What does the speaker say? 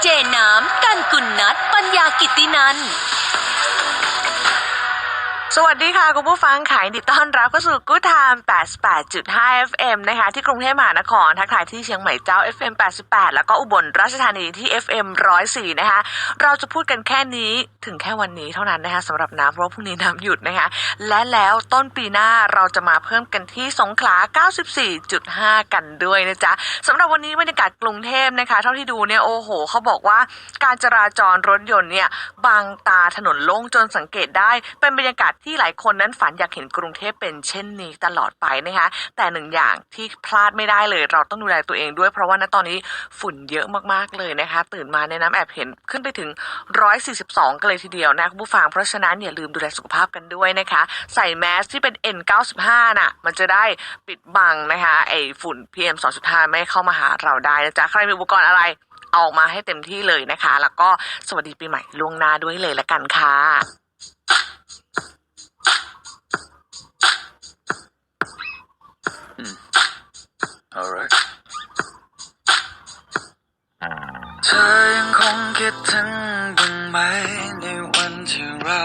เจน้ำกันกุณนัทปัญญากิตินัน สวัสดีค่ะ คุณผู้ฟังขายดิต้อนรับเข้าสู่กู o ไทม์88.5 FM นะคะที่กรุงเทพมหานคร ทักทายที่เชียงใหม่เจ้า FM 88 แล้วก็อุบลราชธานีที่ FM 104 นะคะ เราจะพูดกันแค่นี้ถึงแค่วันนี้เท่านั้นนะคะสำหรับน้ำเพราะพรุ่งนี้น้ำหยุดนะคะ และแล้วต้นปีหน้าเราจะมาเพิ่มกันที่สงขลา 94.5 กันด้วยนะจ๊ะสำหรับวันนี้บรรยากาศกรุงเทพนะคะ เท่าที่ดูเนี่ยโอ้โหเขาบอกว่าการจราจรรถยนต์เนี่ยบางตาถนนโล่งจนสังเกตได้เป็นบรรยากาศที่หลายคนนั้นฝันอยากเห็นกรุงเทพเป็นเช่นนี้ตลอดไปนะคะแต่หนึ่งอย่างที่พลาดไม่ได้เลย เราต้องดูแลตัวเองด้วย เพราะว่าณตอนนี้ฝุ่นเยอะมากๆเลยนะคะ ตื่นมาเนี่ยน้ำแอบเห็นขึ้นไปถึง 142 กันเลยทีเดียวนะคุณผู้ฟังเพราะฉะนั้นอย่าลืมดูแลสุขภาพกันด้วยนะคะ ใส่แมสที่เป็น N95 น่ะ มันจะได้ปิดบังนะคะไอฝุ่น PM 2.5 ไม่เข้ามาหาเราได้นะจ๊ะใครมีอุปกรณ์อะไรอออกมาให้เต็มที่เลยนะคะ แล้วก็สวัสดีปีใหม่ล่วงหน้าด้วยเลยละกันค่ะ Alright เธอยังคงคิดถึงบ้างไหมในวันที่เรา